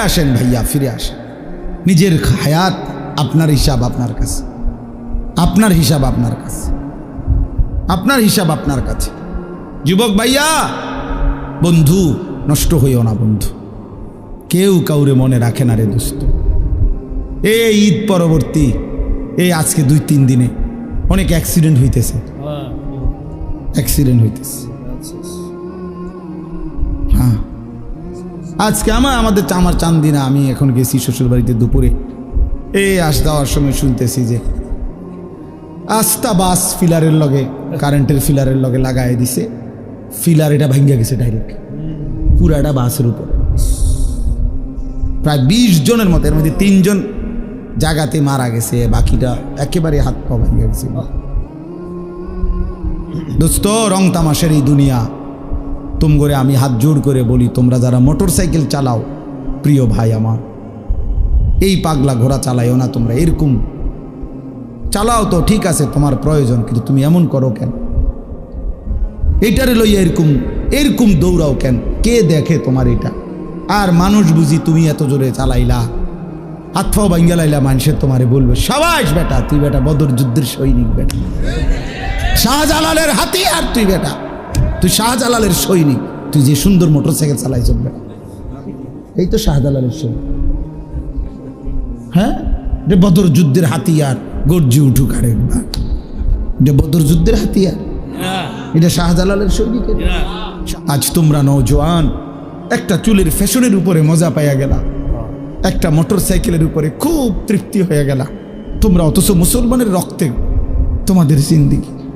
আসেন ভাইয়া ফিরে আসেন। নিজের হায়াত আপনার হিসাব আপনার কাছে। আপনার হিসাব আপনার কাছে। আপনার হিসাব আপনার কাছে। যুবক ভাইয়া বন্ধু নষ্ট হইও না বন্ধু। কেউ কাউরে মনে রাখে না রে দোস্ত। এই ঈদ পরবর্তী এই আজকে দুই তিন দিনে অনেক অ্যাক্সিডেন্ট হইতেছে। অ্যাক্সিডেন্ট হইতেছে। আজকে আমার, আমাদের আমার চান্দিনা আমি এখন গেছি শ্বশুর বাড়িতে দুপুরে। এই আস দেওয়ার সময় শুনতেছি যে আস্তা বাস ফিলারের লগে, কারেন্টের ফিলারের লগে লাগাই দিছে। ফিলার এটা ভাঙ্গা গেছে ডাইরেক্ট পুরাটা বাসের উপর। প্রায় বিশ জনের মতো, এর মধ্যে তিনজন জায়গাতে মারা গেছে, বাকিটা একেবারে হাত পা ভেঙে গেছে। দোস্ত, রং তামাশের এই দুনিয়া। তুম করে আমি হাত জোর করে বলি, তোমরা যারা মোটর সাইকেল চালাও, প্রিয় ভাই আমার, এই পাগলা ঘোড়া চালাইও না তোমরা, এরকম। চালাও তো, ঠিক আছে, তোমার প্রয়োজন, কিন্তু তুমি এমন করো কেন? এইটারে লইয়া এরকম এরকম দৌড়াও কেন? কে দেখে তোমার এটা? আর মানুষ বুঝি তুমি এত জোরে চালাইলা, হাত ফাও লাইলা, মানুষের তোমারে বলবে সবাই বেটা, তুই বেটা বদর যুদ্ধের সৈনিক বেটা। শাহজালালের হাতি আর তুই বেটা। তুই শাহজালালের সৈনিক। তুই যে সুন্দর মোটর সাইকেল চালাই চলবে। এই তো শাহজালালের সৈনিক। হ্যাঁ? যে বদর যুদ্ধের হাতিয়ার, গর্জি উঠুক আর একবার যে বদর যুদ্ধের হাতিয়ার। এটা শাহজালালের সৈনিকের। আজ তোমরা নৌজওয়ান একটা চুলের ফ্যাশনের উপরে মজা পাইয়া গেলা। একটা মোটর সাইকেলের উপরে খুব তৃপ্তি হয়ে গেলা। তোমরা অথচ মুসলমানের রক্তে তোমাদের জিন্দিগি।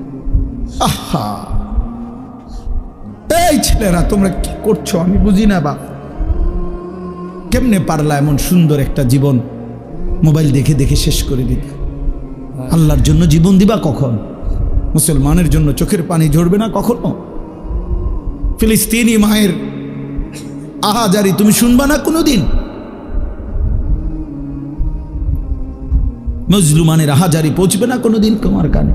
আহা! এই ছেলেরা, তোমরা কি করছ? আমি বুঝি না বাপ কেমনে পারলা এমন সুন্দর একটা জীবন? মোবাইল দেখে দেখে শেষ করে দিতে। আল্লাহর জন্য জীবন দিবা কখন? মুসলমানের জন্য চোখের পানি ঝরবে না কখনো? ফিলিস্তিনি মায়ের আহাজারি তুমি শুনবা না কোনোদিন? মজলুমানের আহাজারি পৌঁছবে না কোনোদিন তোমার কানে?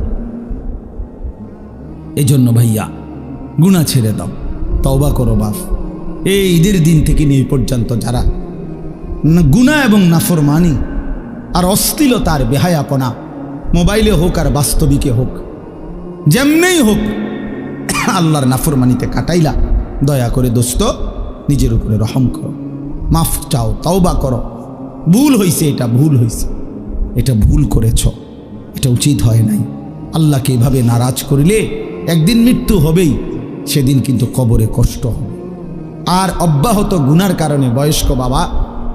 এই জন্য ভাইয়া গুণা ছেড়ে দাও। তওবা করো বাপ। এই ঈদের দিন থেকে নিয়ে পর্যন্ত যারা গুণা এবং নাফরমানি আর অশ্লীলতার বেহায়াপনা, মোবাইলে হোক আর বাস্তবিকে হোক, যেমনেই হোক, আল্লাহর নাফরমানিতে কাটাইলা, দয়া করে দোস্ত, নিজের উপরে রহম করো। মাফ চাও, তওবা করো। ভুল হইছে, এটা ভুল হইছে। এটা ভুল করেছ, এটা উচিত হয় নাই। আল্লাহকে এভাবে নারাজ করিলে একদিন মৃত্যু হবেই। সেদিন কিন্তু কবরে কষ্ট হবে। আর অব্যাহত গুনার কারণে বয়স্ক বাবা,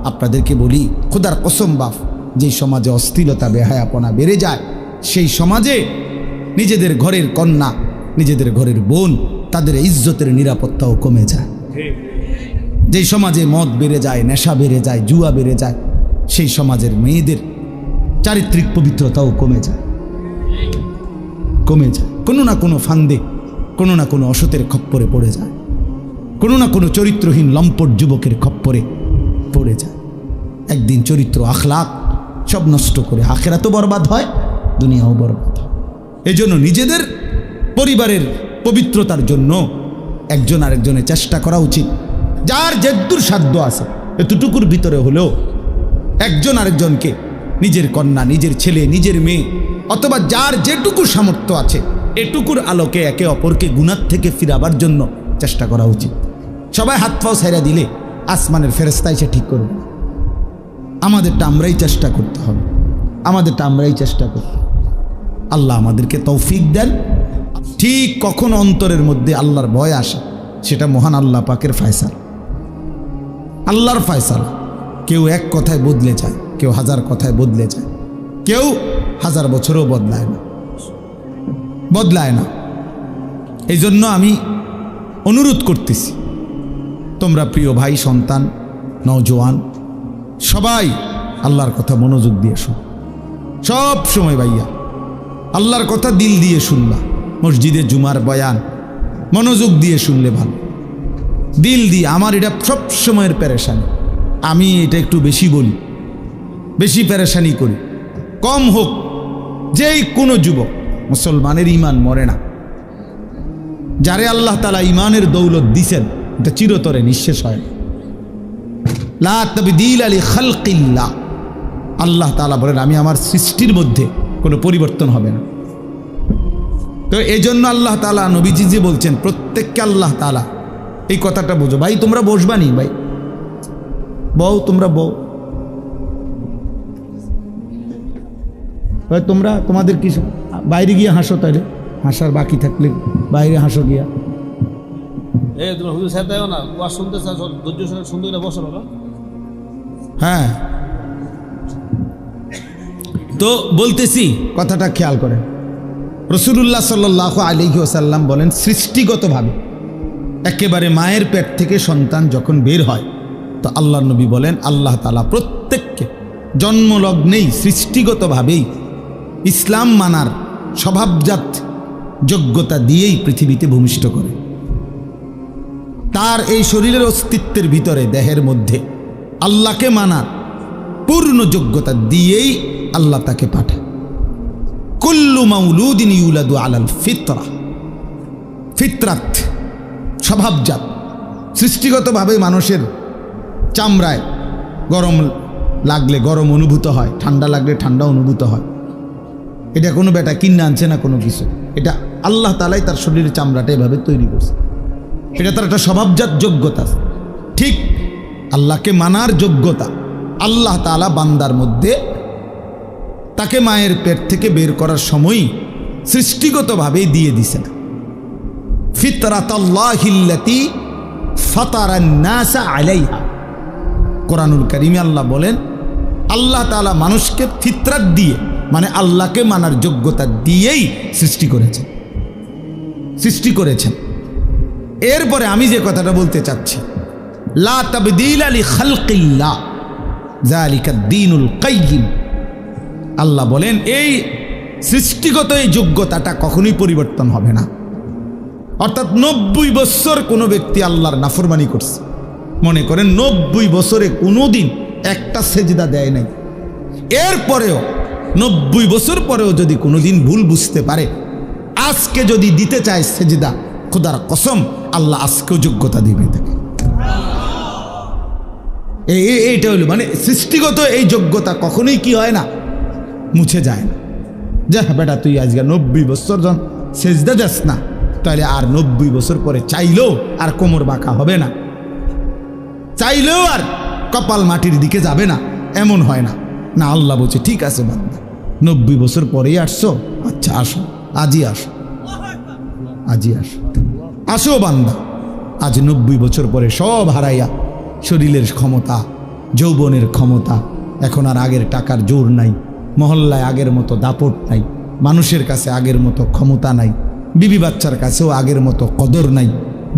আপনাদেরকে বলি, খোদার কসম বাপ, যে সমাজে অস্থিরতা, বেহায়াপনা বেড়ে যায়, সেই সমাজে নিজেদের ঘরের কন্যা, নিজেদের ঘরের বোন, তাদের ইজ্জতের নিরাপত্তাও কমে যায়। যেই সমাজে মদ বেড়ে যায়, নেশা বেড়ে যায়, জুয়া বেড়ে যায়, সেই সমাজের মেয়েদের চারিত্রিক পবিত্রতাও কমে যায়। কমে যায়। কোনো না কোনো ফান্দে কোনো না কোনো অসতের খপ্পরে পড়ে যায়। কোনো না কোনো চরিত্রহীন লম্পট যুবকের খপ্পরে পড়ে যায়। একদিন চরিত্র আখলাক সব নষ্ট করে আখেরা তো বরবাদ হয়, দুনিয়াও বরবাদ হয়। এজন্য নিজেদের পরিবারের পবিত্রতার জন্য একজন আরেকজনের চেষ্টা করা উচিত। যার যেদূর সাধ্য আছে, এতটুকুর ভিতরে হলেও একজন আরেকজনকে নিজের কন্যা, নিজের ছেলে, নিজের মেয়ে, অথবা যার যেটুকু সামর্থ্য আছে এটুকুর আলোকে একে অপরকে গুণার থেকে ফিরাবার জন্য চেষ্টা করা উচিত। সবাই হাত পাও সাইরা দিলে আসমানের ফেরস্তা সে ঠিক করবে। আমাদেরটা আমরাই চেষ্টা করতে হবে। আমাদেরটা আমরাই চেষ্টা করতে আল্লাহ আমাদেরকে তৌফিক দেন। ঠিক কখন অন্তরের মধ্যে আল্লাহর ভয় আসে, সেটা মহান আল্লাহ পাকের ফায়সাল। আল্লাহর ফায়সাল। কেউ এক কথায় বদলে যায়, কেউ হাজার কথায় বদলে যায়, কেউ হাজার বছরও বদলায় না। বদলায় না। এই জন্য আমি অনুরোধ করতেছি, তোমরা প্রিয় ভাই, সন্তান, নওজোয়ান, সবাই আল্লাহর কথা মনোযোগ দিয়ে শোন। সব সময় ভাইয়া, আল্লাহর কথা দিল দিয়ে শুনবা মসজিদে জুমার বয়ান, মনোযোগ দিয়ে শুনলে ভালো। দিল দিয়ে, আমার এটা সব সময়ের প্যারেশানি আমি এটা একটু বেশি বলি, বেশি প্যারেশানি করি। কম হোক, যেই কোনো যুবক মুসলমানের ইমান মরে না। যারে আল্লাহ তালা ইমানের দৌলত দিছেন, এটা চিরতরে নিঃশেষ হয়। লা আলী খালকিল্লা আল্লাহ তালা বলেন, আমি আমার সৃষ্টির মধ্যে কোনো পরিবর্তন হবে না। তো এই জন্য আল্লাহ তালা নবীজি যে বলছেন, প্রত্যেককে আল্লাহ তালা এই কথাটা বোঝো। ভাই, তোমরা বসবা নি, ভাই। বউ, তোমরা বউ। তোমরা, তোমাদের কি বাইরে গিয়ে হাসো তাইলে। হাসার বাকি থাকলে বাইরে হাসো গিয়া। এই তুমি হুজুর সাহেব তাইও না শুনতে ধৈর্য সঙ্গে সুন্দর করে বসো বাবা। হ্যাঁ। তো বলতেছি কথাটা খেয়াল করেন রসুল্লাহ সাল্লাহ আলিহি ওসাল্লাম বলেন সৃষ্টিগতভাবে একেবারে মায়ের পেট থেকে সন্তান যখন বের হয় তো আল্লাহ নবী বলেন আল্লাহ তালা প্রত্যেককে জন্মলগ্নেই সৃষ্টিগতভাবেই ইসলাম মানার স্বভাবজাত যোগ্যতা দিয়েই পৃথিবীতে ভূমিষ্ঠ করে। তার এই শরীরের অস্তিত্বের ভিতরে, দেহের মধ্যে আল্লাহকে মানার পূর্ণ যোগ্যতা দিয়েই আল্লাহ তাকে পাঠায়। কুল্লু মাউলুদিন ইউলাদু আলাল ফিতরা। ফিতরাত স্বভাবজাত, সৃষ্টিগতভাবে মানুষের চামড়ায় গরম লাগলে গরম অনুভূত হয়, ঠান্ডা লাগলে ঠান্ডা অনুভূত হয়। এটা কোনো বেটা কিনে আনছে না কোনো কিছু। এটা আল্লাহ তালাই তার শরীরের চামড়াটা এভাবে তৈরি করছে। এটা তার একটা স্বভাবজাত যোগ্যতা ঠিক আল্লাহকে মানার যোগ্যতা আল্লাহ তালা বান্দার মধ্যে তাকে মায়ের পেট থেকে বের করার সময় সৃষ্টিগতভাবেই দিয়ে দিছেন ফিতরাতাল্লাহিল্লাতি ফাতারান্নাসা আলাইহা। কোরআনুল করিমে আল্লাহ বলেন, আল্লাহ তালা মানুষকে ফিতরাত দিয়ে মানে আল্লাহকে মানার যোগ্যতা দিয়েই সৃষ্টি করেছেন সৃষ্টি করেছেন। এরপরে আমি যে কথাটা বলতে চাচ্ছি, লা তাবদিল আলী খালকিল্লা জালিকা দিনুল কাইয়িম আল্লাহ বলেন, এই সৃষ্টিগত এই যোগ্যতাটা কখনোই পরিবর্তন হবে না। অর্থাৎ নব্বই বছর কোনো ব্যক্তি আল্লাহর নাফরমানি করছে। মনে করেন নব্বই বছরে কোনো দিন একটা সেজদা দেয় নাই। এরপরেও নব্বই বছর পরেও যদি কোনোদিন ভুল বুঝতে পারে, আজকে যদি দিতে চায় সেজদা, খুদার কসম, আল্লাহ আজকেও যোগ্যতা দিবে তাকে। এই এই- এইটা হলো মানে সৃষ্টিগত এই যোগ্যতা কখনোই কি হয় না? মুছে যায় না। যা বেটা, তুই আজকে নব্বই বছর জন সেজদা যাস না, তাহলে আর নব্বই বছর পরে চাইলেও আর কোমর বাঁকা হবে না। চাইলেও আর কপাল মাটির দিকে যাবে না, এমন হয় না। না, আল্লাহ বলছে, ঠিক আছে বান্দা। নব্বই বছর পরেই আসছো? আচ্ছা আসো। আজই আসো। আজই আসো। আসো বান্দা। আজ নব্বই বছর পরে সব হারাইয়া শরীরের ক্ষমতা, যৌবনের ক্ষমতা, এখন আর আগের টাকার জোর নাই, মহল্লায় আগের মতো দাপট নাই, মানুষের কাছে আগের মতো ক্ষমতা নাই, বিবি বাচ্চার কাছেও আগের মতো কদর নাই,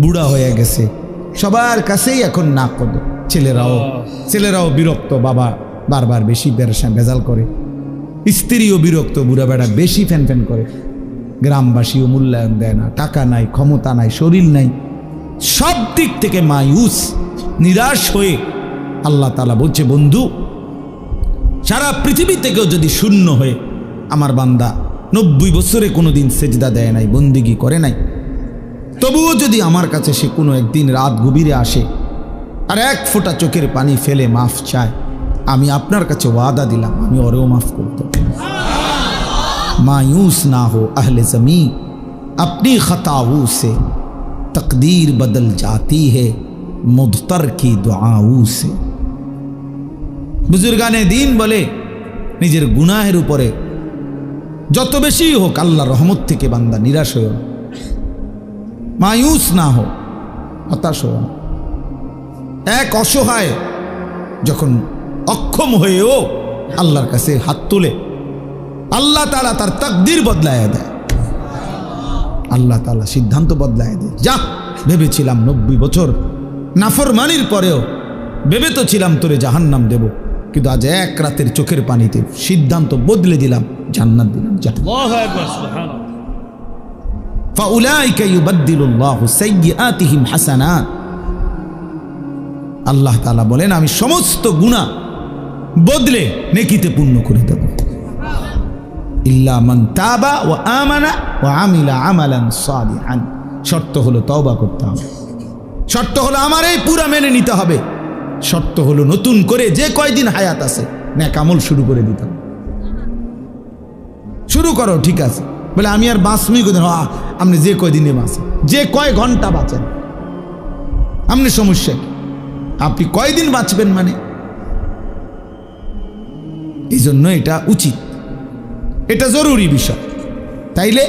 বুড়া হয়ে গেছে, সবার কাছেই এখন না কদর ছেলেরাও ছেলেরাও বিরক্ত, বাবা বারবার বেশি বেরসা ভেজাল করে। স্ত্রীও বিরক্ত, বুড়া বেড়া বেশি ফ্যান ফ্যান করে। গ্রামবাসীও মূল্যায়ন দেয় না, টাকা নাই, ক্ষমতা নাই, শরীর নাই। সব দিক থেকে মায়ুস, নিরাশ হয়ে আল্লাহ তালা বলছে, বন্ধু, সারা পৃথিবী থেকেও যদি শূন্য হয়ে আমার বান্দা নব্বই বছরে কোনো দিন সেজদা দেয় নাই, বন্দিগি করে নাই, তবুও যদি আমার কাছে সে কোনো একদিন রাত গভীরে আসে, আর এক ফোঁটা চোখের পানি ফেলে মাফ চায় আমি আপনার কাছে ওয়াদা দিলাম আমি ওরেও মাফ করতে मायूस ना हो अहले ज़मी अपनी खताऊ से तकदीर बदल जाती है मुदतर की दुआऊ से বুজুর্গানে দিন বলে নিজের গুনাহের উপরে যত বেশি হোক আল্লাহ রহমত থেকে বান্দা নিরাশ হয়েও না। মায়ুস না হোক হতাশ হয়েও না। এক অসহায় যখন অক্ষম হয়েও আল্লাহর কাছে হাত তুলে আল্লাহ তালা তার তাকদির বদলায় দেয়। আল্লাহ তালা সিদ্ধান্ত বদলায় দেয়। যা ভেবেছিলাম নব্বই বছর নাফরমানির পরেও ভেবে তো ছিলাম তোরে জাহান্নাম দেব কিন্তু আজ এক রাতের চোখের পানিতে সিদ্ধান্ত বদলে দিলাম জান্নাত দিলাম। আল্লাহ তালা বলেন আমি সমস্ত গুণা বদলে নেকিতে পূর্ণ করে দেব। ইল্লা তাবা ও আমানা ও আমিলা আমালান সালিহান শর্ত হলো তওবা করতে হবে। শর্ত হলো আমার এই পুরা মেনে নিতে হবে। শর্ত হলো নতুন করে যে কয়দিন হায়াত আছে ন্যাক আমল শুরু করে দিতাম শুরু করো, ঠিক আছে। বলে, আমি আর বাঁচমি কোথায়? আপনি যে কয়দিনে বাঁচেন? যে কয় ঘণ্টা বাঁচেন? আপনি সমস্যা কি? আপনি কয়দিন বাঁচবেন মানে? এই জন্য এটা উচিত। এটা জরুরি বিষয়। তাইলে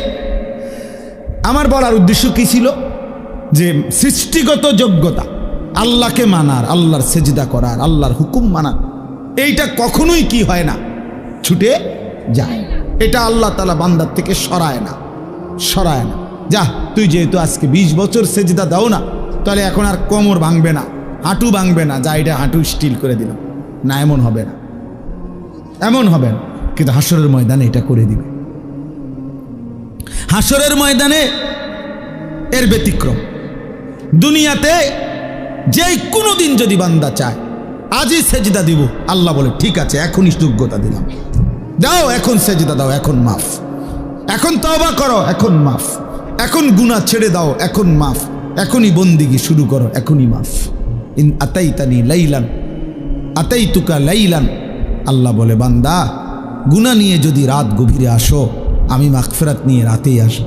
আমার বলার উদ্দেশ্য কি ছিল? যে সৃষ্টিগত যোগ্যতা, আল্লাহকে মানার, আল্লাহর সেজদা করার, আল্লাহর হুকুম মানার, এইটা কখনোই কি হয় না? ছুটে যায়। এটা আল্লাহ তালা বান্দার থেকে সরায় না সরায় না। যা, তুই যেহেতু আজকে ২০ বছর সেজদা দাও না, তাহলে এখন আর কোমর ভাঙবে না, হাঁটু ভাঙবে না। যা, এটা হাঁটু স্টিল করে দিল না, এমন হবে না। এমন হবে না। কিন্তু হাসরের ময়দানে এটা করে দিবে। হাসরের ময়দানে এর ব্যতিক্রম। দুনিয়াতে যে কোনো দিন যদি বান্দা চায়, আজই সেজদা দিব। আল্লাহ বলে, ঠিক আছে, এখনই যোগ্যতা দিলাম। দাও, এখন সেজদা দাও, এখন মাফ। এখন তবা করো, এখন মাফ। এখন গুনাহ ছেড়ে দাও, এখন মাফ। এখনই বন্দিগি শুরু করো, এখনই মাফ। ইন আতাইতানি লাইলান আতাই তুকা লাইলান। আল্লাহ বলে, বান্দা গুনা নিয়ে যদি রাত গভীরে আসো, আমি মাগফেরাত নিয়ে রাতেই আসো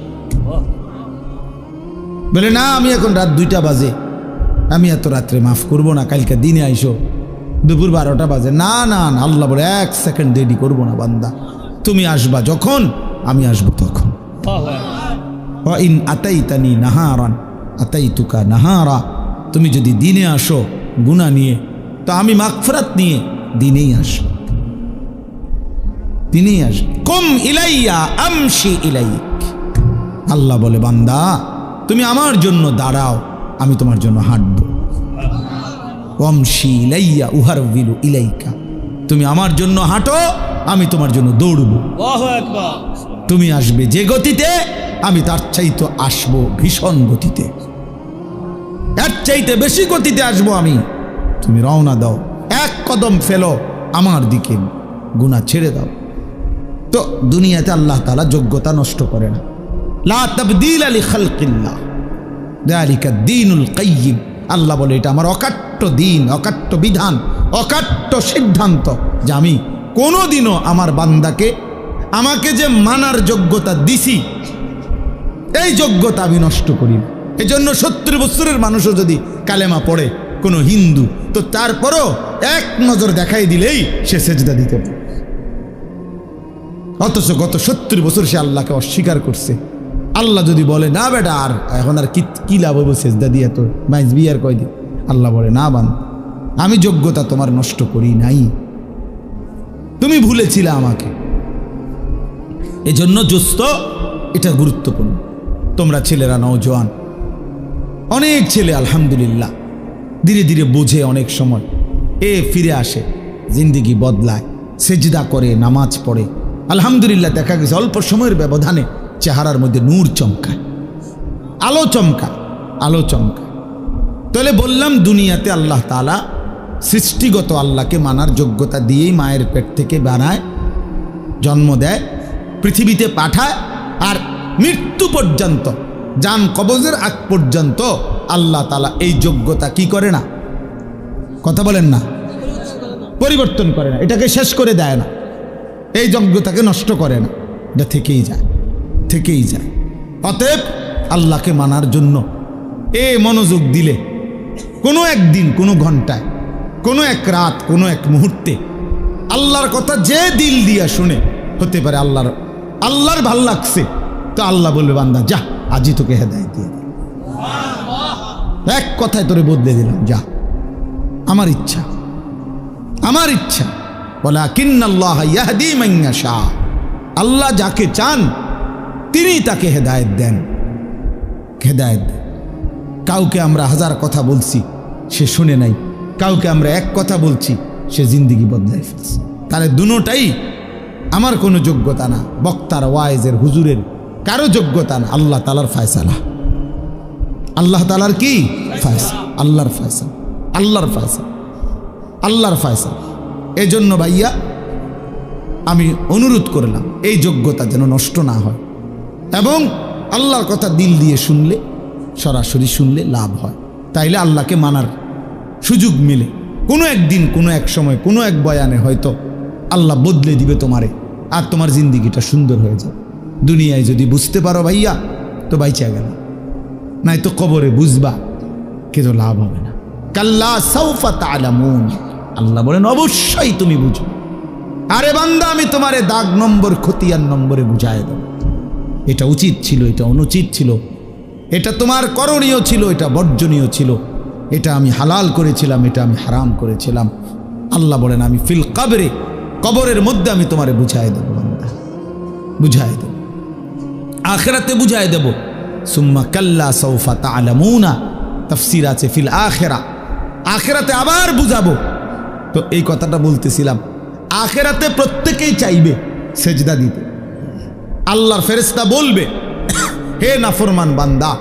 বলে, না, আমি এখন রাত দুইটা বাজে। আমি এত রাত্রে মাফ করব না, কালকে দিনে আইসো, দুপুর বারোটা বাজে। না না আল্লাহ বলে, এক সেকেন্ড দেরি করব না, বান্দা। তুমি আসবা যখন, আমি আসব তখন। ইন আতাই তানি নাহারান আতাই তুকা নাহারা। তুমি যদি দিনে আসো গুণা নিয়ে, তো আমি মাগফরাত নিয়ে দিনেই আসব। দিনেই আসব। কম ইলাইয়া আমশি ইলাইক। আল্লাহ বলে বান্দা তুমি আমার জন্য দাঁড়াও আমি তোমার জন্য হাঁটবো। অমশি ইলাইয়া উহার বিলু ইলাইকা। তুমি আমার জন্য হাঁটো আমি তোমার জন্য দৌড়বো। তুমি আসবে যে গতিতে আমি তার চাইতে আসব ভীষণ গতিতে। এর চাইতে বেশি গতিতে আসব আমি। তুমি রওনা দাও এক কদম ফেলো আমার দিকে গুণা ছেড়ে দাও। তো দুনিয়াতে আল্লাহ তালা যোগ্যতা নষ্ট করে না লা তাবদিল আলী খালকিল্লাহ। দালিকা দিনুল কাইয়িম আল্লাহ বলে, এটা আমার অকাট্য দিন অকাট্য বিধান, অকাট্য সিদ্ধান্ত যে আমি কোনোদিনও আমার বান্দাকে, আমাকে যে মানার যোগ্যতা দিছি, এই যোগ্যতা আমি নষ্ট করি এই জন্য সত্তর বছরের মানুষও যদি কালেমা পড়ে কোনো হিন্দু, তো তারপরও এক নজর দেখাই দিলেই সে সেজদা দিতে পারে। অথচ গত সত্তর বছর সে আল্লাহকে অস্বীকার করছে। আল্লাহ যদি বলে, না বেটা, আর এখন আর কি কি লাভ হব সেজদা দিয়ে তো মাইজ বিয়ার কয়দিন আল্লাহ বলে, না বান, আমি যোগ্যতা তোমার নষ্ট করি নাই। তুমি ভুলেছিলে আমাকে। এজন্য জোস্ত এটা গুরুত্বপূর্ণ। তোমরা ছেলেরা নওজোয়ান অনেক ছেলে, আলহামদুলিল্লাহ, ধীরে ধীরে বোঝে অনেক সময়। এ ফিরে আসে, জিন্দিগি বদলায়, সেজদা করে, নামাজ পড়ে। আলহামদুলিল্লাহ, দেখা গেছে অল্প সময়ের ব্যবধানে চেহারার মধ্যে নূর চমকায়। আলো চমকায় আলো চমকায়। তাহলে বললাম, দুনিয়াতে আল্লাহ তালা সৃষ্টিগত আল্লাহকে মানার যোগ্যতা দিয়েই মায়ের পেট থেকে বানায়, জন্ম দেয়, পৃথিবীতে পাঠায়, আর মৃত্যু পর্যন্ত, যান কবজের আগ পর্যন্ত আল্লাহ তালা এই যোগ্যতা কি করে না? কথা বলেন না। পরিবর্তন করে না। এটাকে শেষ করে দেয় না। এই যোগ্যতাকে নষ্ট করে না। এটা থেকেই যায় থেকেই যায়। অতএব আল্লাহকে মানার জন্য এ মনোযোগ দিলে কোনো একদিন, কোনো ঘন্টায়, কোনো এক রাত, কোনো এক মুহূর্তে আল্লাহর কথা যে দিল দিয়া শুনে হতে পারে আল্লাহর আল্লাহর ভালো লাগছে, তো আল্লাহ বলবে, বান্দা, যা, আজই তোকে হেদায় দিয়ে এক কথায় তোরে বদলে দিলাম, যা। আমার ইচ্ছা আমার ইচ্ছা বলা কিন্নাল্লাহ ইয়াহদি মাইয়া শাহ আল্লাহ যাকে চান তিনি তাকে হেদায়েত দেন। হেদায়েত। কাউকে আমরা হাজার কথা বলছি, সে শুনে নাই। কাউকে আমরা এক কথা বলছি, সে জিন্দিগি বদলাই ফেলছে। তাহলে দুটাই আমার কোনো যোগ্যতা না। বক্তার, ওয়াইজের, হুজুরের কারও যোগ্যতা না। আল্লাহ তালার ফায়সালা। আল্লাহ তালার কি? ফায়সা আল্লাহর ফায়সা আল্লাহর ফায়সা আল্লাহর ফায়সা এজন্য ভাইয়া, আমি অনুরোধ করলাম, এই যোগ্যতা যেন নষ্ট না হয়। এবং আল্লাহর কথা দিল দিয়ে শুনলে, সরাসরি শুনলে লাভ হয়। তাইলে আল্লাহকে মানার সুযোগ মিলে। কোনো একদিন, কোনো এক সময়, কোনো এক বয়ানে হয়তো আল্লাহ বদলে দিবে তোমারে, আর তোমার জিন্দিগিটা সুন্দর হয়ে যাবে। দুনিয়ায় যদি বুঝতে পারো ভাইয়া, তো বাইচা গেল। নাই তো কবরে বুঝবা, কিন্তু লাভ হবে না। কাল্লা সৌফা তালামুন আল্লাহ বলেন, অবশ্যই তুমি বুঝো। আরে বান্দা, আমি তোমারে দাগ নম্বর, খতিয়ান নম্বরে বুঝায় দেব। এটা উচিত ছিল, এটা অনুচিত ছিল। এটা তোমার করণীয় ছিল, এটা বর্জনীয় ছিল। এটা আমি হালাল করেছিলাম, এটা আমি হারাম করেছিলাম। আল্লাহ বলেন, আমি ফিল কাবরে, কবরের মধ্যে আমি তোমারে বুঝাই দেব, বান্দা। বুঝাই দেব। আখেরাতে বুঝাই দেব। সুম্মা কাল্লা সৌফা তা তালামুনা তফসির আছে ফিল আখেরা। আখেরাতে আবার বুঝাবো। তো এই কথাটা বলতেছিলাম। আখেরাতে প্রত্যেকেই চাইবে সেজদা দিতে। আল্লাহর ফেরেস্তা বলবে, হে নাফরমান বান্দা,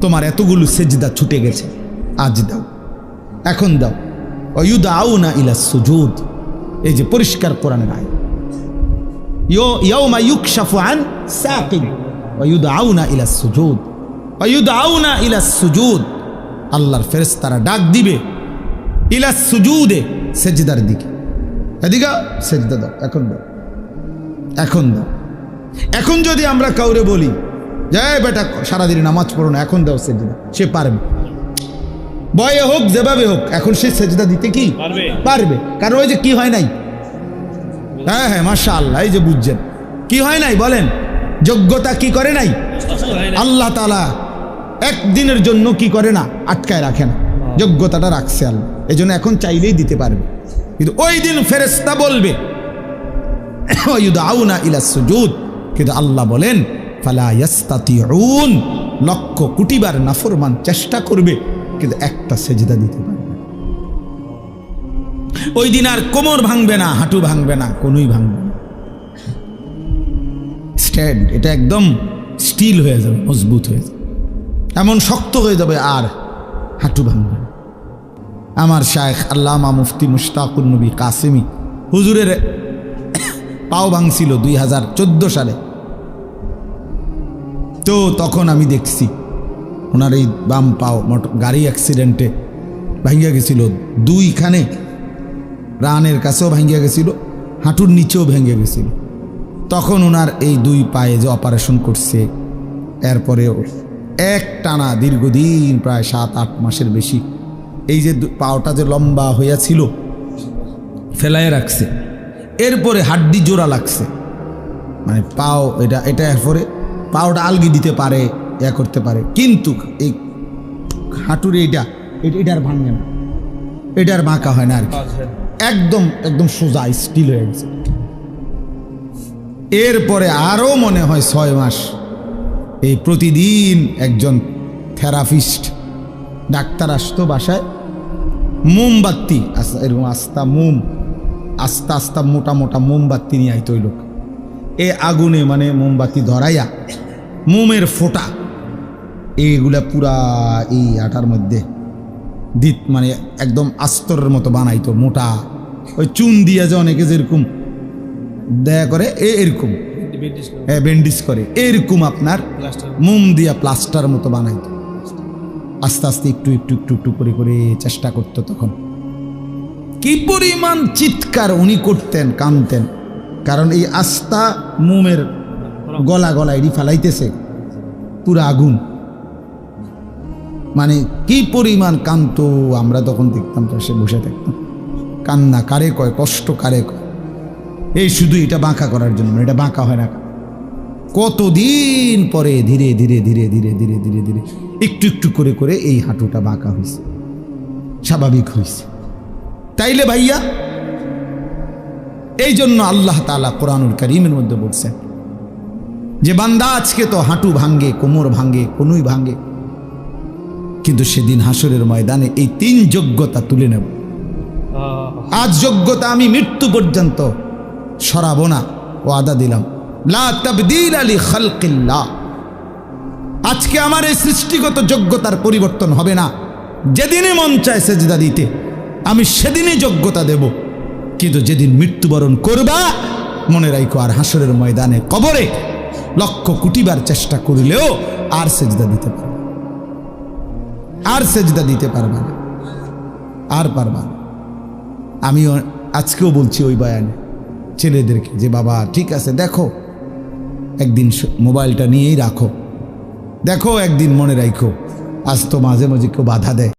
তোমার এতগুলো সেজদা ছুটে গেছে, আজ দাও। এখন দাও। অয়ুদা আউ না ইলা সুজুদ। এই যে পরিষ্কার কোরআনের আয় আন সাকিন। ওয়ুদআউনা ইলা সুজুদ। ওয়ুদআউনা ইলা সুজুদ। আল্লাহর ফেরেশতারা ডাক দিবে ইলা সুজুদে সেজদার দিকে। এদিকে সেজদা দাও এখন দাও। এখন দাও। এখন যদি আমরা কাউরে বলি যে বেটা সারাদিন নামাজ পড়ো না এখন দাও সেজদা সে পারবে। বয়ে হোক যেভাবে হোক এখন সে সেজদা দিতে কি? পারবে। পারবে। কারণ ওই যে কি হয় নাই? হ্যাঁ হ্যাঁ মাশা আল্লাহ এই যে বুঝছেন। কি হয় নাই বলেন? যোগ্যতা কি করে নাই? আল্লাহ তালা একদিনের জন্য কি করে না? আটকায় রাখে না। যোগ্যতাটা রাখছে আল্লাহ। এই জন্য এখন চাইলেই দিতে পারবে। কিন্তু ওই দিন ফেরেস্তা বলবে কিন্তু আল্লাহ বলেন, ফালা ইয়াস্তাতিউন। লক্ষ কুটিবার নাফরমান চেষ্টা করবে, কিন্তু একটা সেজদা দিতে পারবে ওই দিন আর কোমর ভাঙবে না, হাঁটু ভাঙবে না, কোনোই ভাঙবে না। স্ট্যান্ড এটা একদম স্টিল হয়ে যাবে, মজবুত হয়ে যাবে। এমন শক্ত হয়ে যাবে আর হাঁটু ভাঙবে না। আমার শায়েখ আল্লামা মুফতি মুশতাকুর নবী কাসেমি হুজুরের পাও ভাঙছিল দুই হাজার চোদ্দ সালে। তো তখন আমি দেখছি, ওনার এই বাম পাও গাড়ি অ্যাক্সিডেন্টে ভাঙ্গিয়া গেছিল। দুইখানে রানের কাছেও ভাঙ্গিয়া গেছিল, হাঁটুর নিচেও ভেঙে গেছিল। তখন ওনার এই দুই পায়ে যে অপারেশন করছে, এরপরেও এক টানা দীর্ঘদিন প্রায় সাত আট মাসের বেশি এই যে পাওটা যে লম্বা হইয়াছিল ফেলায় রাখছে। এরপরে হাড্ডি জোড়া লাগছে। মানে পাও এটা এটা এরপরে পাওটা আলগি দিতে পারে ইয়া করতে পারে। কিন্তু এই হাঁটুর এইটা এটা এটা আর ভাঙে না। এটা আর বাঁকা হয় না আর কি। একদম একদম সোজা স্টিল হয়ে গেছে। এরপরে আরও মনে হয় ছয় মাস এই প্রতিদিন একজন থেরাপিস্ট ডাক্তার আসতো বাসায়। মোমবাতি এরকম আস্তা মোম আস্তা আস্তা মোটা মোটা মোমবাতি নিয়ে আইতো ওই লোক। এ আগুনে মানে মোমবাতি ধরাইয়া মোমের ফোঁটা এইগুলা পুরা এই আটার মধ্যে দিত মানে একদম আস্তরের মতো বানাইতো মোটা। ওই চুন দিয়া যে অনেকে যেরকম দেয়া করে এ এরকম। হ্যাঁ ব্যান্ডিজ করে। এরকম আপনার মোম দিয়া প্লাস্টার মতো বানাইতো। আস্তে আস্তে একটু একটু একটু একটু করে করে চেষ্টা করতো তখন। কি পরিমাণ চিৎকার উনি করতেন, কানতেন। কারণ এই আস্তা মোমের গলা গলা এটি ফেলাইতেছে পুরো আগুন। মানে কি পরিমাণ কান্ত আমরা তখন দেখতাম পাশে বসে থাকতাম। কান্না কারে কয়, কষ্ট কারে কয়। এই শুধু এটা বাঁকা করার জন্য এটা বাঁকা হয় না। কতদিন পরে ধীরে ধীরে ধীরে ধীরে ধীরে ধীরে ধীরে একটু একটু করে করে এই হাঁটুটা বাঁকা হয়েছে। স্বাভাবিক হয়েছে। তাইলে ভাইয়া, এই জন্য আল্লাহ তালা কোরআনুল করিমের মধ্যে বলছেন যে, বান্দা আজকে তো হাঁটু ভাঙ্গে কোমর ভাঙ্গে কোনুই ভাঙ্গে কিন্তু সেদিন হাসরের ময়দানে এই তিন যোগ্যতা তুলে নেব। আজ যোগ্যতা আমি মৃত্যু পর্যন্ত সরাবো না ও আদা দিলাম। লা তাবদিল আলী খালকিল্লাহ। আজকে আমার এই সৃষ্টিগত যোগ্যতার পরিবর্তন হবে না। যেদিনই মন চায় সেজদা দিতে। আমি সেদিনই যোগ্যতা দেব। কিন্তু যেদিন মৃত্যুবরণ করবা, মনে রাখো আর হাসরের ময়দানে কবরে লক্ষ কুটিবার চেষ্টা করিলেও আর সেজদা দিতে পারবে। আর সেজদা দিতে পারবে না। আর পারবা না। আমিও আজকেও বলছি ওই বয়ানে ছেলেদেরকে যে, বাবা, ঠিক আছে, দেখো। একদিন মোবাইলটা নিয়েই রাখো। দেখো একদিন মনে রাখো আজ তো মাঝে মাঝে কেউ বাধা দেয়।